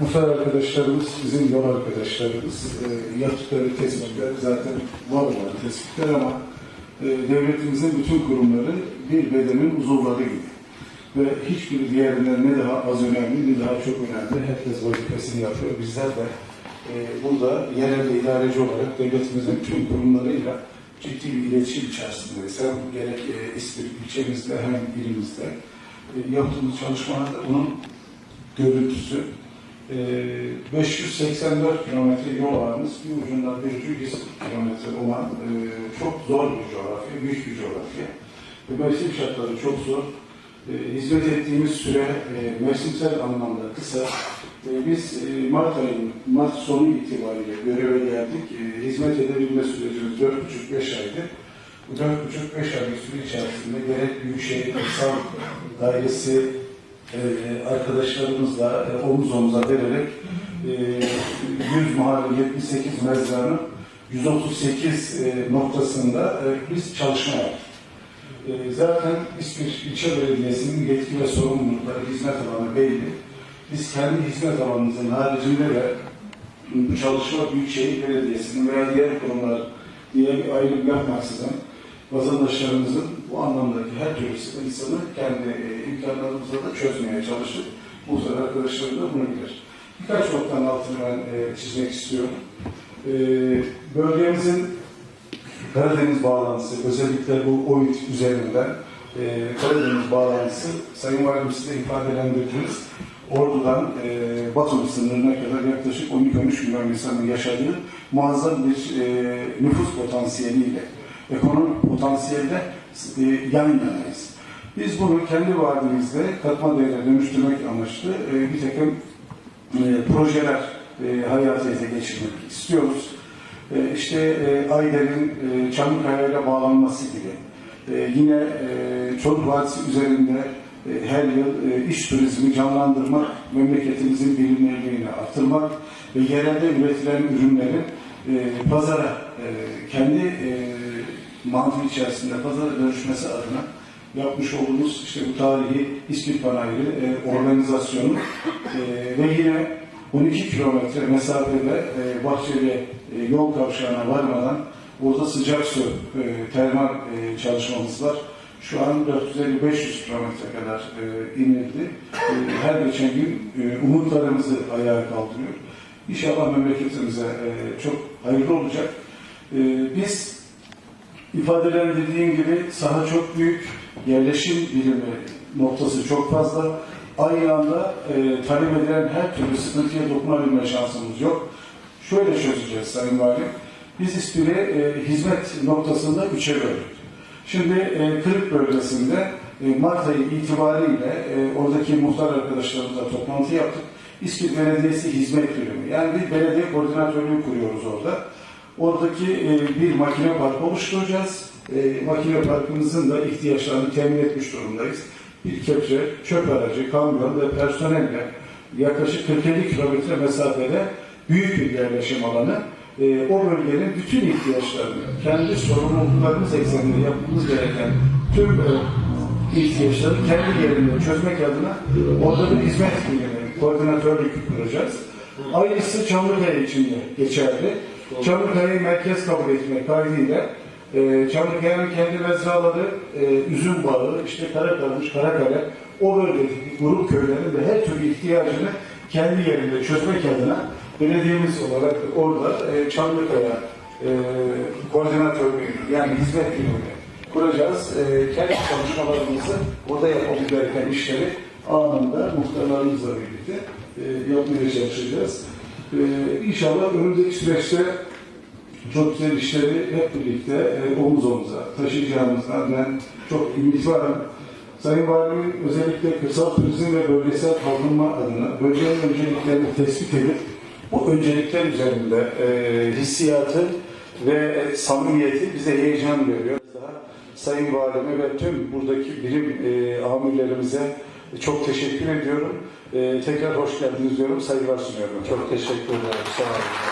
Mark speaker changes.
Speaker 1: Muhtar arkadaşlarımız, bizim yol arkadaşlarımız e, yaptıkları tespitler zaten var olan tespitler ama e, devletimizin bütün kurumları bir bedenin uzuvları gibi. Ve hiçbiri diğerinden ne daha az önemli ne daha çok önemli. Herkes vazifesini yapıyor. Bizler de e, burada yerel idareci olarak devletimizin tüm kurumlarıyla ciddi bir iletişim içerisindeyiz. Hem gerek e, İstirik ilçemizde hem ilimizde e, yaptığımız çalışmalarda bunun görüntüsü. E, 584 kilometre yol ağımız bir ucundan bir ucu 100 kilometre olan e, çok zor bir coğrafya, büyük bir coğrafya. Ve mevsim şartları çok zor. E, hizmet ettiğimiz süre e, mevsimsel anlamda kısa. E, biz e, Mart ayının, Mart sonu itibariyle göreve geldik. E, hizmet edebilme sürecimiz 4,5-5 aydı. Bu 4,5-5 aylık süre içerisinde gerek Büyükşehir İnsan Dairesi e, arkadaşlarımızla e, omuz omuza vererek e, 100 mahalle 78 mezranın 138 e, noktasında e, biz çalışma yaptık. E, zaten İzmir İlçe Belediyesi'nin yetki ve sorumlulukları hizmet alanı belli. Biz kendi hizmet alanımızın haricinde de çalışma Büyükşehir Belediyesi'nin veya diğer kurumlar diye bir ayrım yapmaksızın vatandaşlarımızın bu anlamdaki her türlü sıkıntısını kendi e, imkanlarımızla da çözmeye çalıştık. Bu sefer arkadaşlarım da bunu bilir. Birkaç noktanın altını ben e, çizmek istiyorum. E, bölgemizin Karadeniz bağlantısı, özellikle bu OİT üzerinden e, Karadeniz bağlantısı, Sayın Valim size ifadelendirdiniz. Ordu'dan e, Batum sınırına kadar yaklaşık 12-13 milyon insanın yaşadığı muazzam bir e, nüfus potansiyeliyle, ekonomik potansiyelde e, yan yanayız. Biz bunu kendi vadimizde katma değere dönüştürmek amaçlı e, bir takım e, projeler e, geçirmek istiyoruz. E, işte e, Ayder'in e, bağlanması gibi. Yine e, Çoluk Vadisi üzerinde her yıl iş turizmi canlandırmak, memleketimizin bilinirliğini artırmak ve yerelde üretilen ürünlerin pazara kendi e, mantığı içerisinde pazara dönüşmesi adına yapmış olduğumuz işte bu tarihi İskil Panayırı e, organizasyonu e, ve yine 12 kilometre mesafede e, Bahçeli e, yol kavşağına varmadan orada sıcak su e, termal e, çalışmamız var. Şu an 450-500 kilometre kadar e, inildi. E, her geçen gün e, umutlarımızı ayağa kaldırıyor. İnşallah memleketimize e, çok hayırlı olacak. E, biz ifadelendirdiğim gibi saha çok büyük, yerleşim birimi noktası çok fazla. Aynı anda e, talep edilen her türlü sıkıntıya dokunabilme şansımız yok. Şöyle çözeceğiz Sayın Valim. Biz İSPİR'i e, hizmet noktasında üçe böldük. Şimdi e, Kırık bölgesinde e, Mart ayı itibariyle e, oradaki muhtar arkadaşlarımızla toplantı yaptık. İSPİR Belediyesi Hizmet Birimi. Yani bir belediye koordinatörlüğü kuruyoruz orada. Oradaki e, bir makine parkı oluşturacağız. E, makine parkımızın da ihtiyaçlarını temin etmiş durumdayız. Bir kepçe, çöp aracı, kamyon ve personelle yaklaşık 40-50 kilometre mesafede büyük bir yerleşim alanı. E, o bölgenin bütün ihtiyaçlarını, kendi sorumluluklarımız ekseninde yapmamız gereken tüm e, ihtiyaçları kendi yerinde çözmek adına orada bir hizmet birimi, koordinatörlük kuracağız. Aynısı Çamlıkaya için de geçerli. Çamlıkaya'yı merkez kabul etmek kaydıyla e, Çamlıkaya'nın kendi mezraları, e, üzüm bağı, işte Karakarmış, Karakale, o bölgedeki grup köylerin de her türlü ihtiyacını kendi yerinde çözmek adına belediyemiz olarak orada e, Çamlıkaya e, koordinatörlüğü yani hizmet birimini kuracağız. E, kendi çalışmalarımızı orada yapmamız işleri anında muhtarlarımızla birlikte e, yapmaya çalışacağız. E, inşallah önümüzdeki süreçte çok güzel işleri hep birlikte e, omuz omuza taşıyacağımızdan ben çok ümit varım. Sayın Valimin özellikle kırsal turizm ve bölgesel kalkınma adına bölgenin önceliklerini tespit edip bu öncelikler üzerinde e, hissiyatı ve samimiyeti bize heyecan veriyor. Daha Sayın Valime ve tüm buradaki birim e, amirlerimize çok teşekkür ediyorum. E, tekrar hoş geldiniz diyorum. Saygılar sunuyorum.
Speaker 2: Çok teşekkür ederim. Sağ olun.